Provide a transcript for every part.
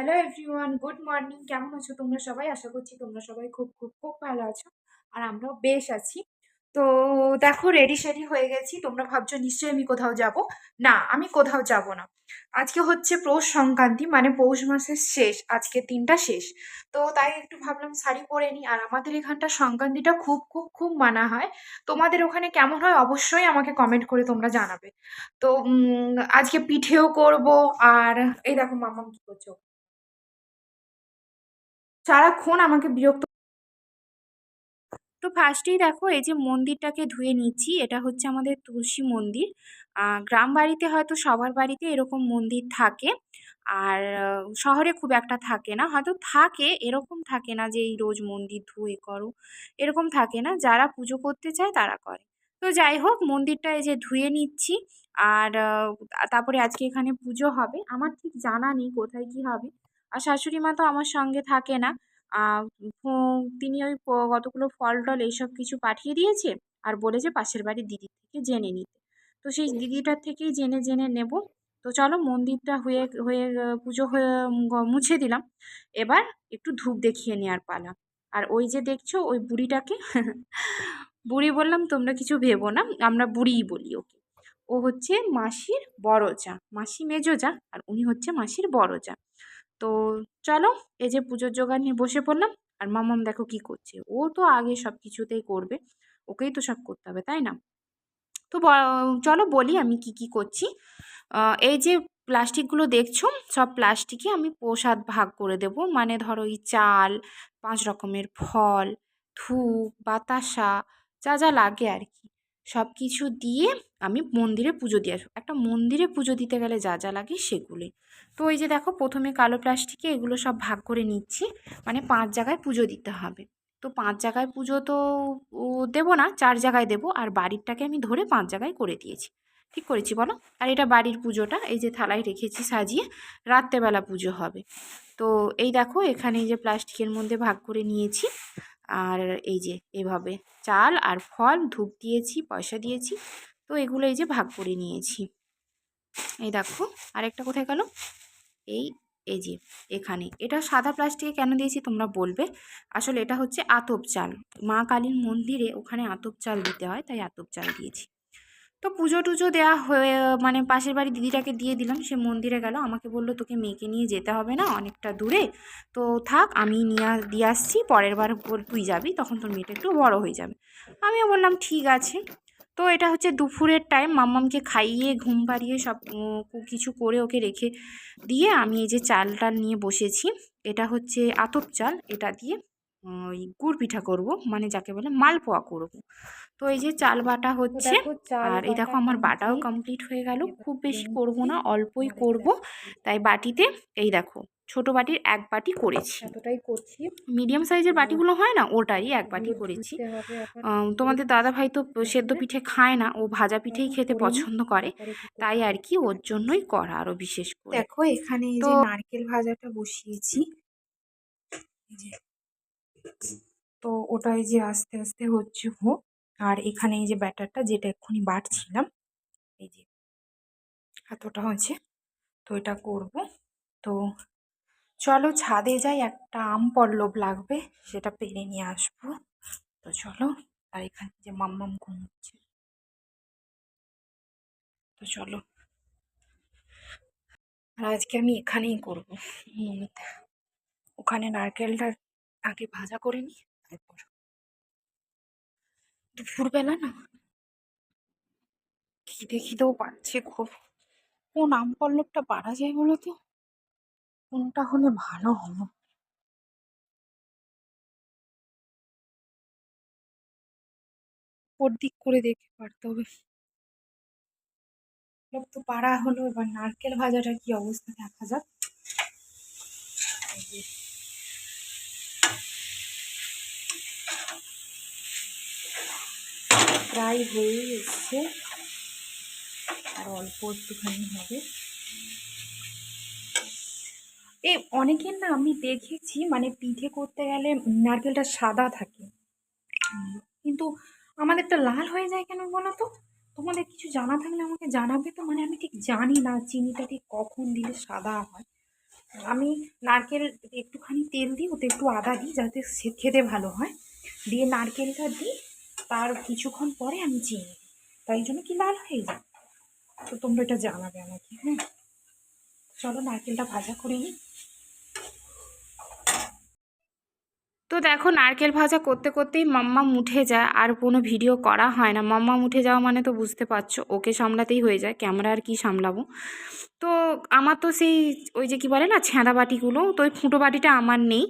Hello everyone good morning কেমন আছো তোমরা সবাই? আশা করছি তোমরা সবাই খুব খুব খুব ভালো আছো। আর আমরাও বেশ আছি। তো দেখো রেডি শেডি হয়ে গেছি। তোমরা ভাবছ নিশ্চয়ই আমি কোথাও যাব? না, আমি কোথাও যাব না। আজকে হচ্ছে পৌষ সংক্রান্তি মানে পৌষ মাসের শেষ, আজকে তিনটা শেষ। তো তাই একটু ভাবলাম শাড়ি পরে নিই। আর আমাদের এখানটা সংক্রান্তিটা খুব খুব খুব মানা হয়। তোমাদের ওখানে কেমন হয়? অবশ্যই আমাকে কমেন্ট করে তোমরা জানাবে। তো আজকে পিঠেও করব। আর এই দেখো মামাম কি করছ সারাক্ষণ আমাকে বিরক্ত তো ফার্স্টেই দেখো, এই যে মন্দিরটাকে ধুয়ে নিচ্ছি, এটা হচ্ছে আমাদের তুলসী মন্দির। গ্রাম বাড়িতে হয়তো সবার বাড়িতে এরকম মন্দির থাকে, আর শহরে খুব একটা থাকে না। হয়তো থাকে, এরকম থাকে না যে এই রোজ মন্দির ধুয়ে করো, এরকম থাকে না। যারা পুজো করতে চায় তারা করে। তো যাই হোক, মন্দিরটা এই যে ধুয়ে নিচ্ছি, আর তারপরে আজকে এখানে পুজো হবে। আমার ঠিক জানা নেই কোথায় কি হবে। আর শাশুড়ি মা তো আমার সঙ্গে থাকে না। তিনি ওই কতগুলো ফল টল এইসব কিছু পাঠিয়ে দিয়েছে আর বলেছে পাশের বাড়ির দিদির থেকে জেনে নিতে। তো সেই দিদিটার থেকেই জেনে জেনে নেব। তো চলো মন্দিরটা হয়ে হয়ে পুজো হয়ে মুছে দিলাম। এবার একটু ধূপ দেখিয়ে নেওয়ার পালা। আর ওই যে দেখছ ওই বুড়িটাকে, বুড়ি বললাম তোমরা কিছু ভেবো না, আমরা বুড়িই বলি ওকে। ও হচ্ছে মাসির বড় চা মাসি মেজো যা আর উনি হচ্ছে মাসির বড় চা তো চলো এই যে পুজোর জোগাড় নিয়ে বসে পড়লাম। আর মামাম দেখো কি করছে? ও তো আগে সব কিছুতেই করবে। ওকেই তো সব করতে হবে, তাই না? তো চলো বলি আমি কি কি করছি। এই যে প্লাস্টিকগুলো দেখছ, সব প্লাস্টিকে আমি প্রসাদ ভাগ করে দেব। মানে ধরো এই চাল, পাঁচ রকমের ফল, ধূপ, বাতাসা, যা যা লাগে আর কি। সব কিছু দিয়ে আমি মন্দিরে পুজো দিয়ে আসব। একটা মন্দিরে পুজো দিতে গেলে যা যা লাগে সেগুলোই তো ওই যে দেখো, প্রথমে কালো প্লাস্টিকে এগুলো সব ভাগ করে নিচ্ছি। মানে পাঁচ জায়গায় পুজো দিতে হবে। তো পাঁচ জায়গায় পুজো তো দেবো না, চার জায়গায় দেবো। আর বাড়িরটাকে আমি ধরে পাঁচ জায়গায় করে দিয়েছি। ঠিক করেছি, বলো? আর এটা বাড়ির পুজোটা, এই যে থালায় রেখেছি সাজিয়ে রাত্রেবেলা পুজো হবে। তো এই দেখো, এখানে এই যে প্লাস্টিকের মধ্যে ভাগ করে নিয়েছি। আর এই যে এভাবে চাল আর ফল ধূপ দিয়েছি, পয়সা দিয়েছি। তো এগুলো এই যে ভাগ করে নিয়েছি। এই দেখো, আরেকটা কোথায় গেল? এই এই যে এখানে। এটা সাদা প্লাস্টিকে কেন দিয়েছি তোমরা বলবে? আসলে এটা হচ্ছে আতপ চাল। মা কালীর মন্দিরে ওখানে আতপ চাল দিতে হয়, তাই আতপ চাল দিয়েছি। তো পুজো টুজো দেওয়া হয়ে মানে পাশের বাড়ি দিদিটাকে দিয়ে দিলাম, সে মন্দিরে গেল। আমাকে বলল, তোকে মেয়েকে নিয়ে যেতে হবে না, অনেকটা দূরে। তো থাক, আমি নিয়ে দিয়ে আসছি, পরের বার তুই যাবি, তখন তোর মেয়েটা একটু বড় হয়ে যাবে। আমিও বললাম, ঠিক আছে। তো এটা হচ্ছে দুপুরের টাইম মাম্মামকে খাইয়ে ঘুম পাড়িয়ে সব কিছু করে ওকে রেখে দিয়ে আমি এই যে চাল টাল নিয়ে বসেছি এটা হচ্ছে আতপ চাল এটা দিয়ে ওই গুড় পিঠা করব মানে যাকে বলে মালপোয়া করব। তো এই যে চাল বাটা হচ্ছে আর এই দেখো আমার বাটাও কমপ্লিট হয়ে গেল খুব বেশি করব না অল্পই করব। তাই বাটিতে এই দেখো ছোট বাটির এক বাটি করেছি। এতটাই করছি। মিডিয়াম সাইজের বাটিগুলো হয় না ওটাই এক বাটি করেছি। তোমাদের দাদা ভাই তো সেদ্ধ পিঠে খায় না ও ভাজা পিঠেই খেতে পছন্দ করে। তাই আর কি ওর জন্যই করা আরও বিশেষ করে। দেখো এখানে এই যে নারকেল ভাজাটা বসিয়েছি। তো ওটাই যে আস্তে আস্তে হচ্ছে হোক। আর এখানে এই যে ব্যাটারটা যেটা এক্ষুনি বাটছিলাম এই যে এতটা হচ্ছে তো এটা করব। তো চলো ছাদে যাই, একটা আম পল্লব লাগবে, সেটা পেরে নিয়ে আসব। তো চলো, আর এখানে যে মাম্মাম ঘুমোচ্ছে। তো চলো। আর আজকে আমি এখানেই করব ওখানে নারকেলটা আগে ভাজা করে নিই তারপর দুপুরবেলা না খিদে খিদেও পাচ্ছে খুব। কোন আম পল্লবটা পারা যায় বলো তো? কোনটা হলে ভালো হলো। ওর দিক করে দেখে পারতে হবে। লোক তো পাড়া হলো, এবার নারকেল ভাজাটা কি অবস্থা দেখা যাক। প্রায় হয়ে এসছে আর অল্প একটুখানি হবে। এ অনেকের না আমি দেখেছি মানে পিঠে করতে গেলে নারকেলটা সাদা থাকে। কিন্তু আমাদেরটা লাল হয়ে যায় কেন বলো তো তোমাদের কিছু জানা থাকলে আমাকে জানাবে তো? মানে আমি ঠিক জানি না চিনিটা ঠিক কখন দিলে সাদা হয়। আমি নারকেল একটুখানি তেল দিই, ওতে একটু আদা দিই যাতে খেতে ভালো হয়। দিয়ে নারকেলটা দিই, তার কিছুক্ষণ পরে আমি চিনি তাই জন্য কি লাল হয়ে যায়? তো তোমরা এটা জানাবে আমাকে হ্যাঁ? চলো নারকেলটা ভাজা করে নিই। তো দেখো, নারকেল ভাজা করতে করতেই মাম্মা উঠে যায়, আর কোনো ভিডিও করা হয় না। মাম্মা উঠে যাওয়া মানে তো বুঝতে পারছ, ওকে সামলাতেই হয়ে যায়, ক্যামেরা আর কি সামলাবো। তো আমার তো সেই ওই যে কি বলে না ছেঁদা বাটিগুলো, তো ওই ফুটো বাটিটা আমার নেই।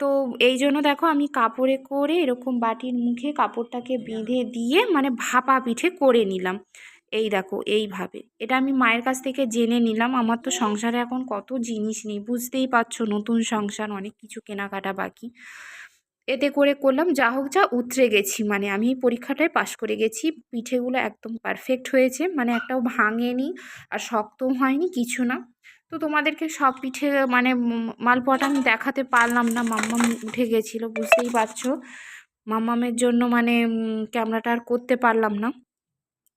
তো এই জন্য দেখো, আমি কাপড়ে করে এরকম বাটির মুখে কাপড়টাকে বেঁধে দিয়ে মানে ভাপা পিঠে করে নিলাম। এই দেখো, এইভাবে। এটা আমি মায়ের কাছ থেকে জেনে নিলাম। আমার তো সংসারে এখন কত জিনিস নেই, বুঝতেই পারছ, নতুন সংসার, অনেক কিছু কেনাকাটা বাকি। এতে করে করলাম, যা হোক যা উতরে গেছি। মানে আমি পরীক্ষাটায় পাশ করে গেছি, পিঠেগুলো একদম পারফেক্ট হয়েছে। মানে একটাও ভাঙেনি আর শক্তও হয়নি, কিছু না। তো তোমাদেরকে সব পিঠে মানে মালপোয়াটা আমি দেখাতে পারলাম না, মাম্মাম উঠে গেছিল, বুঝতেই পারছ। মাম্মামের জন্য মানে ক্যামেরাটা আর করতে পারলাম না।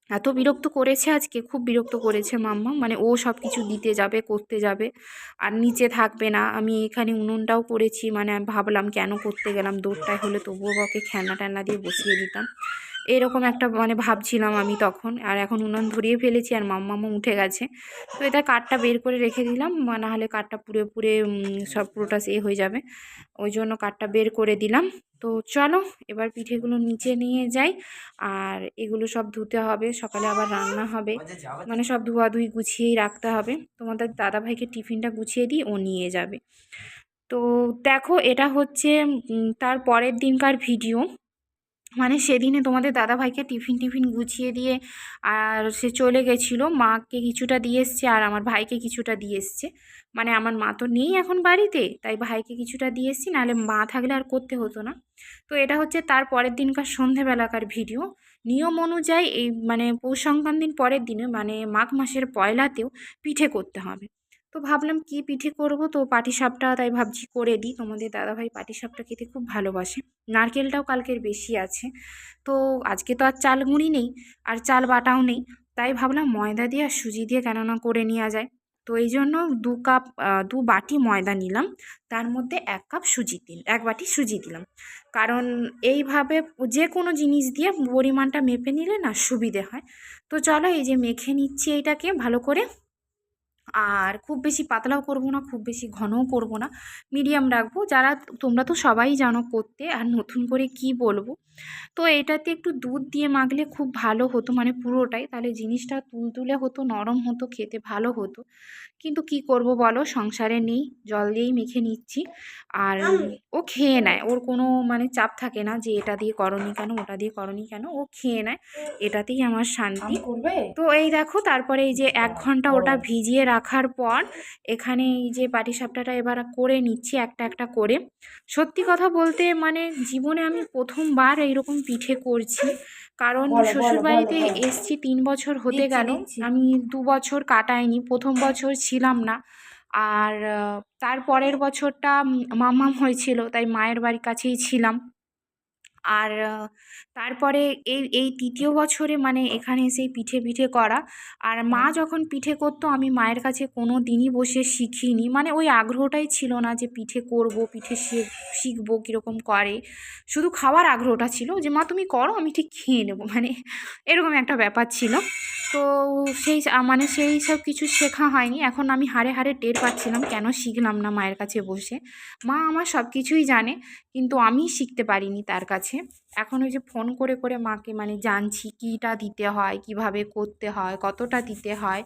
এত বিরক্ত করেছে আজকে, খুব বিরক্ত করেছে মাম্মা। মানে ও সব কিছু দিতে যাবে, করতে যাবে। আর নিচে থাকবে না। আমি এখানে উনুনটাও করেছি। মানে ভাবলাম কেন করতে গেলাম দৌড়টায় হলে তবুও ওকে খেলনা টেলনা দিয়ে বসিয়ে দিতাম। এরকম একটা মানে ভাবছিলাম আমি তখন। আর এখন উনুন ধরিয়ে ফেলেছি আর মাম্মামা উঠে গেছে। তো এটা কাঠটা বের করে রেখে দিলাম। না হলে কাঠটা পুড়ে উম, সব পুরোটা সে হয়ে যাবে। ওই জন্য কাঠটা বের করে দিলাম। তো চলো এবার পিঠেগুলো নিচে নিয়ে যাই। আর এগুলো সব ধুতে হবে। সকালে আবার রান্না হবে। মানে সব ধোয়াধুয়ি গুছিয়েই রাখতে হবে। তোমাদের দাদাভাইকে টিফিনটা গুছিয়ে দিই ও নিয়ে যাবে। তো দেখো এটা হচ্ছে তার পরের দিনকার ভিডিও। মানে সেদিনে তোমাদের দাদাভাইকে টিফিন টিফিন গুছিয়ে দিয়ে আর সে চলে গেছিল, মাকে কিছুটা দিয়ে এসছে আর আমার ভাইকে কিছুটা দিয়ে এসছে। মানে আমার মা তো নেই এখন বাড়িতে, তাই ভাইকে কিছুটা দিয়ে এসছি, নাহলে মা থাকলে আর করতে হতো না। তো এটা হচ্ছে তার পরের দিনকার সন্ধেবেলাকার ভিডিও। নিয়ম অনুযায়ী এই মানে পৌষ সংক্রান্তির পরের দিনে মানে মাঘ মাসের পয়লাতেও পিঠে করতে হবে। তো ভাবলাম কি পিঠে করব? তো পাটিসাপটা তাই ভাবছি করে দিই। তোমাদের দাদাভাই পাটিসাপটা খেতে খুব ভালোবাসে। নারকেলটাও কালকের বেশি আছে। তো আজকে তো আর চাল গুঁড়ি নেই আর চাল বাটাও নেই। তাই ভাবলাম ময়দা দিয়ে আর সুজি দিয়ে কেননা করে নেওয়া যায়। তো এই জন্য দু কাপ দু বাটি ময়দা নিলাম। তার মধ্যে এক কাপ সুজি দিন এক বাটি সুজি দিলাম। কারণ এইভাবে যে কোনো জিনিস দিয়ে পরিমাণটা মেপে নিলে না সুবিধে হয়। তো চলো এই যে মেখে নিচ্ছি এইটাকে ভালো করে। আর খুব বেশি পাতলাও করব না খুব বেশি ঘনও করব না। মিডিয়াম রাখব। যারা তোমরা তো সবাই জানো করতে আর নতুন করে কি বলব? তো এটাতে একটু দুধ দিয়ে মাখলে খুব ভালো হতো মানে পুরোটাই। তাহলে জিনিসটা তুলতুলে হতো নরম হতো খেতে ভালো হতো। কিন্তু কি করব বলো? সংসারে নেই জল দিয়েই মেখে নিচ্ছি। আর ও খেয়ে নেয়। ওর কোনো মানে চাপ থাকে না যে এটা দিয়ে করনি কেন ওটা দিয়ে করনি কেন ও খেয়ে নেয়। এটাতেই আমার শান্তি। করবে? তো এই দেখো তারপরে এই যে এক ঘণ্টা ওটা ভিজিয়ে রাখার পর এখানে এই যে পাটিসাপটাটা এবার করে নিচ্ছি একটা একটা করে। সত্যি কথা বলতে মানে জীবনে আমি প্রথমবার এইরকম পিঠে করছি। কারণ শ্বশুরবাড়িতে। এসছি তিন বছর হতে গেল। আমি দু বছর কাটাইনি প্রথম বছর ছিলাম না। আর তার পরের বছরটা মামাম হয়েছিল তাই মায়ের বাড়ির কাছেই ছিলাম। আর তারপরে এই এই তৃতীয় বছরে মানে এখানে এসেই পিঠে পিঠে করা। আর মা যখন পিঠে করতো আমি মায়ের কাছে কোনো দিনই বসে শিখিনি। মানে ওই আগ্রহটাই ছিল না যে পিঠে করব পিঠে শিখব কীরকম করে। শুধু খাওয়ার আগ্রহটা ছিল যে মা তুমি করো আমি ঠিক খেয়ে নেব। মানে এরকম একটা ব্যাপার ছিল। তো সেই মানে সেই সব কিছু শেখা হয়নি। এখন আমি হাড়ে হাড়ে টের পাচ্ছিলাম কেন শিখলাম না মায়ের কাছে বসে। মা আমার সব কিছুই জানে, কিন্তু আমি শিখতে পারিনি তার কাছে। এখন ওই যে ফোন করে করে মাকে মানে জানছি কীটা দিতে হয়, কীভাবে করতে হয়, কতটা দিতে হয়।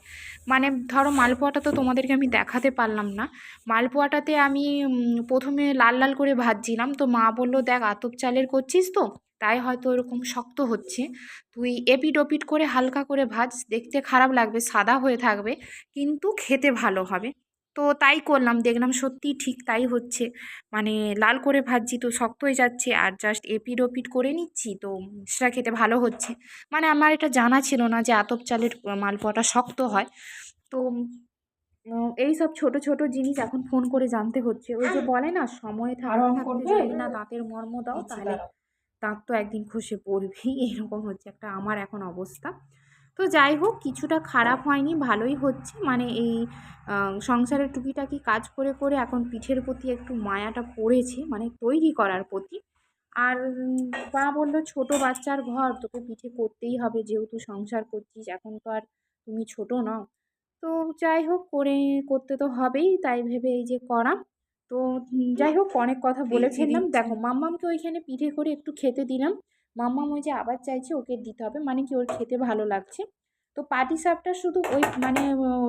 মানে ধরো মালপোয়াটা তো তোমাদেরকে আমি দেখাতে পারলাম না। মালপোয়াটাতে আমি প্রথমে লাল লাল করে ভাজছিলাম। তো মা বলল, দেখ, আতপ চালের করছিস তো? তাই হয়তো এরকম শক্ত হচ্ছে। তুই এপিট ওপিট করে হালকা করে ভাজ দেখতে খারাপ লাগবে সাদা হয়ে থাকবে কিন্তু খেতে ভালো হবে। তো তাই করলাম দেখলাম সত্যি ঠিক তাই হচ্ছে। মানে লাল করে ভাজছি তো শক্ত হয়ে যাচ্ছে আর জাস্ট এপিট ওপিট করে নিচ্ছি তো সেটা খেতে ভালো হচ্ছে। মানে আমার এটা জানা ছিল না যে আতপ চালের মালপোয়াটা শক্ত হয়। তো এই সব ছোট ছোট জিনিস এখন ফোন করে জানতে হচ্ছে। ওই যে বলে না সময়? যদি না দাঁতের মর্ম দাও তাহলে দাঁত তো একদিন খসে পড়বেই, এরকম হচ্ছে একটা আমার এখন অবস্থা। তো যাই হোক, কিছুটা খারাপ হয়নি, ভালোই হচ্ছে। মানে এই সংসারের টুকিটাকি কাজ করে করে এখন পিঠের প্রতি একটু মায়াটা পড়েছে মানে তৈরি করার প্রতি। আর মা বলল, ছোটো বাচ্চার ঘর, তোকে পিঠে করতেই হবে, যেহেতু সংসার করছিস, এখন তো আর তুমি ছোটো নও। তো যাই হোক, করে, করতে তো হবেই, তাই ভেবে এই যে করা তো যাই হোক অনেক কথা বলে দিচ্ছি। ফেললাম দেখো মাম্মামকে ওইখানে পিঠে করে একটু খেতে দিলাম। মাম্মাম ওই যে আবার চাইছে ওকে দিতে হবে মানে কি ওর খেতে ভালো লাগছে। তো পাটি সাপটা শুধু ওই মানে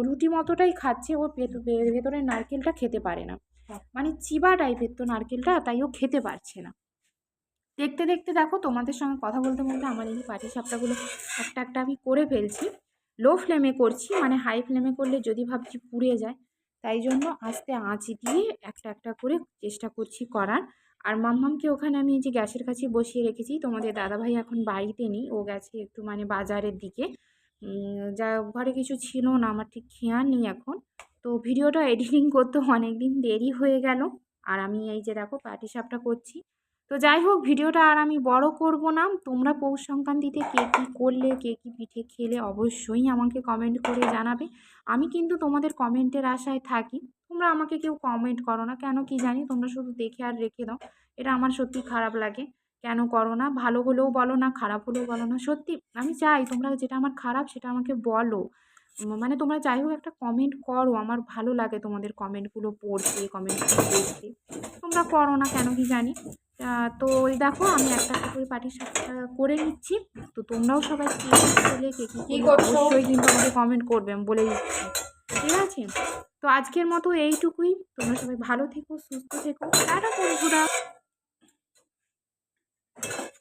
রুটি মতোটাই খাচ্ছে ওর ভেত- ভেতরে নারকেলটা খেতে পারে না। মানে চিবা টাইপের তো নারকেলটা তাই ও খেতে পারছে না। দেখতে দেখতে দেখো তোমাদের সঙ্গে কথা বলতে বলতে আমার এই পাটি সাপটাগুলো একটা একটা আমি করে ফেলছি। লো ফ্লেমে করছি মানে হাই ফ্লেমে করলে যদি ভাবছি পুড়ে যায় তাই জন্য আস্তে আঁচ দিয়ে একটা একটা করে চেষ্টা করছি করার। আর মাম্মামকে ওখানে আমি যে গ্যাসের কাছে বসিয়ে রেখেছি, তোমাদের দাদাভাই এখন বাড়িতে নেই, ও গেছে একটু মানে বাজারের দিকে। যা ঘরে কিছু ছিল না, আমার ঠিক খেয়াল নেই এখন। তো ভিডিওটা এডিটিং করতে অনেক দিন দেরি হয়ে গেল। আর আমি এই যে দেখো পাটি সাপটা করছি। তো যাই হোক, ভিডিওটা আর আমি বড় করব না। তোমরা পৌষ সংক্রান্তিতে কে কী করলে, কে কী পিঠে খেলে অবশ্যই আমাকে কমেন্ট করে জানাবে। আমি কিন্তু তোমাদের কমেন্টের আশায় থাকি। তোমরা আমাকে কেউ কমেন্ট করো না। কেন কি জানি, তোমরা শুধু দেখে আর রেখে দাও। এটা আমার সত্যি খারাপ লাগে। কেন করো না? ভালো হলেও বলো না, খারাপ হলেও বলো না। সত্যি, আমি চাই তোমরা যেটা আমার খারাপ সেটা আমাকে বলো। মানে তোমরা যাই হোক একটা কমেন্ট করো। আমার ভালো লাগে তোমাদের কমেন্টগুলো পড়তে কমেন্টগুলো দেখতে। তোমরা করো না কেন কি জানি? তো ওই দেখো আমি একটা একটা করে পাটির করে নিচ্ছি। তো তোমরাও সবাই কে কী অবশ্যই কিন্তু আমাকে কমেন্ট করবে বলে দিচ্ছি। ঠিক আছে? তো আজকের মতো এইটুকুই। তোমরা সবাই ভালো থেকো সুস্থ থেকো। টাটা বন্ধুরা!